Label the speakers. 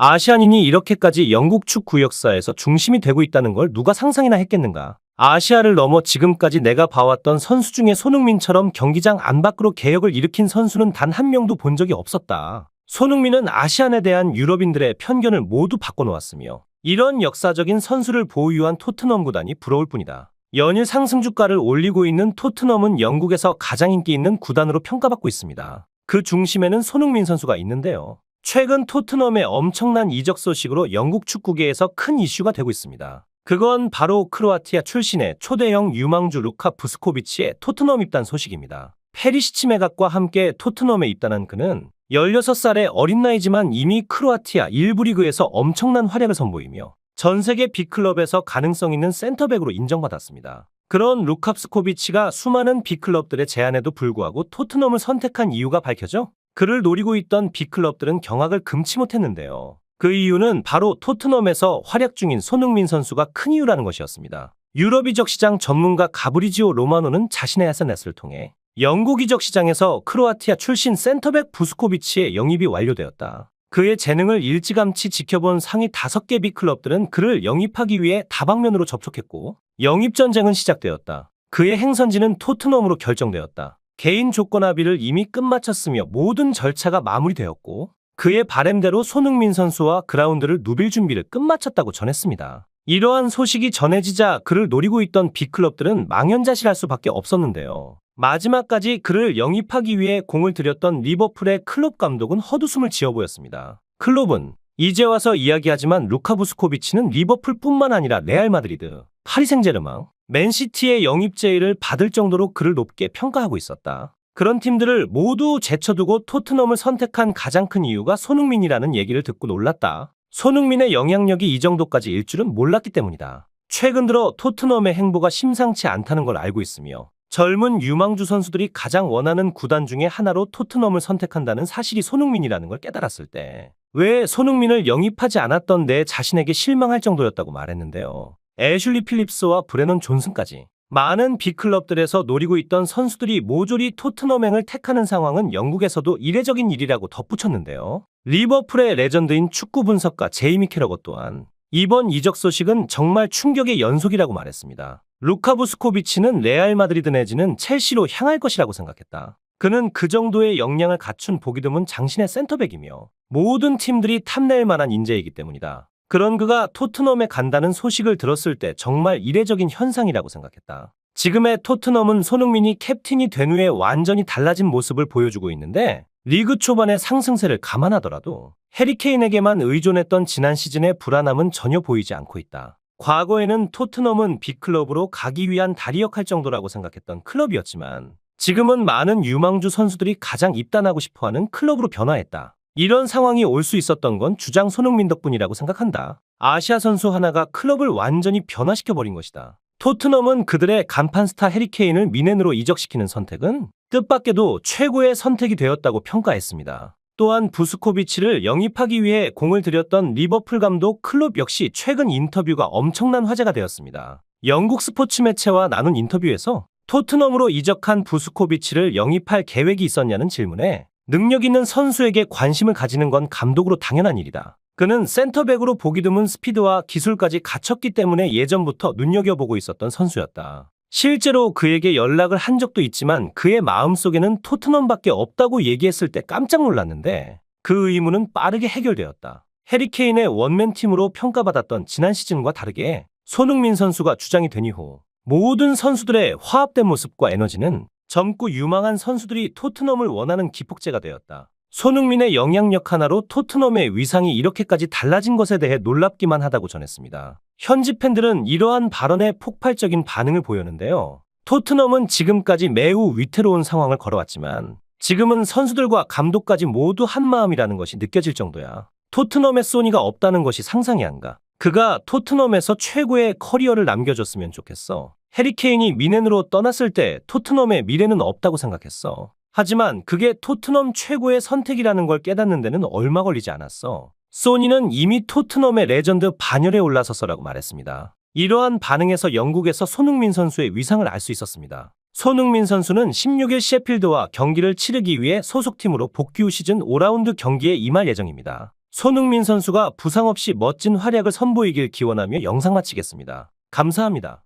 Speaker 1: 아시안인이 이렇게까지 영국 축구 역사에서 중심이 되고 있다는 걸 누가 상상이나 했겠는가? 아시아를 넘어 지금까지 내가 봐왔던 선수 중에 손흥민처럼 경기장 안팎으로 개혁을 일으킨 선수는 단 한 명도 본 적이 없었다. 손흥민은 아시안에 대한 유럽인들의 편견을 모두 바꿔놓았으며 이런 역사적인 선수를 보유한 토트넘 구단이 부러울 뿐이다. 연일 상승 주가를 올리고 있는 토트넘은 영국에서 가장 인기 있는 구단으로 평가받고 있습니다. 그 중심에는 손흥민 선수가 있는데요. 최근 토트넘의 엄청난 이적 소식으로 영국 축구계에서 큰 이슈가 되고 있습니다. 그건 바로 크로아티아 출신의 초대형 유망주 루카 부스코비치의 토트넘 입단 소식입니다. 페리시치 메각과 함께 토트넘에 입단한 그는 16살의 어린 나이지만 이미 크로아티아 1부 리그에서 엄청난 활약을 선보이며 전 세계 빅클럽에서 가능성 있는 센터백으로 인정받았습니다. 그런 루캅스코비치가 수많은 빅클럽들의 제안에도 불구하고 토트넘을 선택한 이유가 밝혀져 그를 노리고 있던 빅클럽들은 경악을 금치 못했는데요. 그 이유는 바로 토트넘에서 활약 중인 손흥민 선수가 큰 이유라는 것이었습니다. 유럽 이적 시장 전문가 가브리지오 로마노는 자신의 SNS를 통해 영국 이적 시장에서 크로아티아 출신 센터백 부스코비치의 영입이 완료되었다. 그의 재능을 일찌감치 지켜본 상위 5개 빅클럽들은 그를 영입하기 위해 다방면으로 접촉했고 영입 전쟁은 시작되었다. 그의 행선지는 토트넘으로 결정되었다. 개인 조건 합의를 이미 끝마쳤으며 모든 절차가 마무리되었고 그의 바램대로 손흥민 선수와 그라운드를 누빌 준비를 끝마쳤다고 전했습니다. 이러한 소식이 전해지자 그를 노리고 있던 빅클럽들은 망연자실할 수밖에 없었는데요. 마지막까지 그를 영입하기 위해 공을 들였던 리버풀의 클롭 감독은 헛웃음을 지어 보였습니다. 클롭은 이제 와서 이야기하지만 루카 부스코비치는 리버풀뿐만 아니라 레알 마드리드, 파리 생제르맹, 맨시티의 영입 제의를 받을 정도로 그를 높게 평가하고 있었다. 그런 팀들을 모두 제쳐두고 토트넘을 선택한 가장 큰 이유가 손흥민이라는 얘기를 듣고 놀랐다. 손흥민의 영향력이 이 정도까지 일 줄은 몰랐기 때문이다. 최근 들어 토트넘의 행보가 심상치 않다는 걸 알고 있으며 젊은 유망주 선수들이 가장 원하는 구단 중에 하나로 토트넘을 선택한다는 사실이 손흥민이라는 걸 깨달았을 때 왜 손흥민을 영입하지 않았던 내 자신에게 실망할 정도였다고 말했는데요. 애슐리 필립스와 브레넌 존슨까지 많은 빅클럽들에서 노리고 있던 선수들이 모조리 토트넘행을 택하는 상황은 영국에서도 이례적인 일이라고 덧붙였는데요. 리버풀의 레전드인 축구 분석가 제이미 캐러거 또한 이번 이적 소식은 정말 충격의 연속이라고 말했습니다. 루카 부스코비치는 레알 마드리드 내지는 첼시로 향할 것이라고 생각했다. 그는 그 정도의 역량을 갖춘 보기 드문 장신의 센터백이며 모든 팀들이 탐낼 만한 인재이기 때문이다. 그런 그가 토트넘에 간다는 소식을 들었을 때 정말 이례적인 현상이라고 생각했다. 지금의 토트넘은 손흥민이 캡틴이 된 후에 완전히 달라진 모습을 보여주고 있는데 리그 초반의 상승세를 감안하더라도 해리케인에게만 의존했던 지난 시즌의 불안함은 전혀 보이지 않고 있다. 과거에는 토트넘은 빅클럽으로 가기 위한 다리 역할 정도라고 생각했던 클럽이었지만 지금은 많은 유망주 선수들이 가장 입단하고 싶어하는 클럽으로 변화했다. 이런 상황이 올 수 있었던 건 주장 손흥민 덕분이라고 생각한다. 아시아 선수 하나가 클럽을 완전히 변화시켜버린 것이다. 토트넘은 그들의 간판 스타 해리케인을 미넨으로 이적시키는 선택은 뜻밖에도 최고의 선택이 되었다고 평가했습니다. 또한 부스코비치를 영입하기 위해 공을 들였던 리버풀 감독 클롭 역시 최근 인터뷰가 엄청난 화제가 되었습니다. 영국 스포츠 매체와 나눈 인터뷰에서 토트넘으로 이적한 부스코비치를 영입할 계획이 있었냐는 질문에 능력 있는 선수에게 관심을 가지는 건 감독으로 당연한 일이다. 그는 센터백으로 보기 드문 스피드와 기술까지 갖췄기 때문에 예전부터 눈여겨보고 있었던 선수였다. 실제로 그에게 연락을 한 적도 있지만 그의 마음속에는 토트넘밖에 없다고 얘기했을 때 깜짝 놀랐는데 그 의문은 빠르게 해결되었다. 해리케인의 원맨팀으로 평가받았던 지난 시즌과 다르게 손흥민 선수가 주장이 된 이후 모든 선수들의 화합된 모습과 에너지는 젊고 유망한 선수들이 토트넘을 원하는 기폭제가 되었다. 손흥민의 영향력 하나로 토트넘의 위상이 이렇게까지 달라진 것에 대해 놀랍기만 하다고 전했습니다. 현지 팬들은 이러한 발언에 폭발적인 반응을 보였는데요. 토트넘은 지금까지 매우 위태로운 상황을 걸어왔지만 지금은 선수들과 감독까지 모두 한마음이라는 것이 느껴질 정도야. 토트넘의 소니가 없다는 것이 상상이 안 가. 그가 토트넘에서 최고의 커리어를 남겨줬으면 좋겠어. 해리케인이 미넨으로 떠났을 때 토트넘의 미래는 없다고 생각했어. 하지만 그게 토트넘 최고의 선택이라는 걸 깨닫는 데는 얼마 걸리지 않았어. 소니는 이미 토트넘의 레전드 반열에 올라섰어라고 말했습니다. 이러한 반응에서 영국에서 손흥민 선수의 위상을 알 수 있었습니다. 손흥민 선수는 16일 셰필드와 경기를 치르기 위해 소속팀으로 복귀 후 시즌 5라운드 경기에 임할 예정입니다. 손흥민 선수가 부상 없이 멋진 활약을 선보이길 기원하며 영상 마치겠습니다. 감사합니다.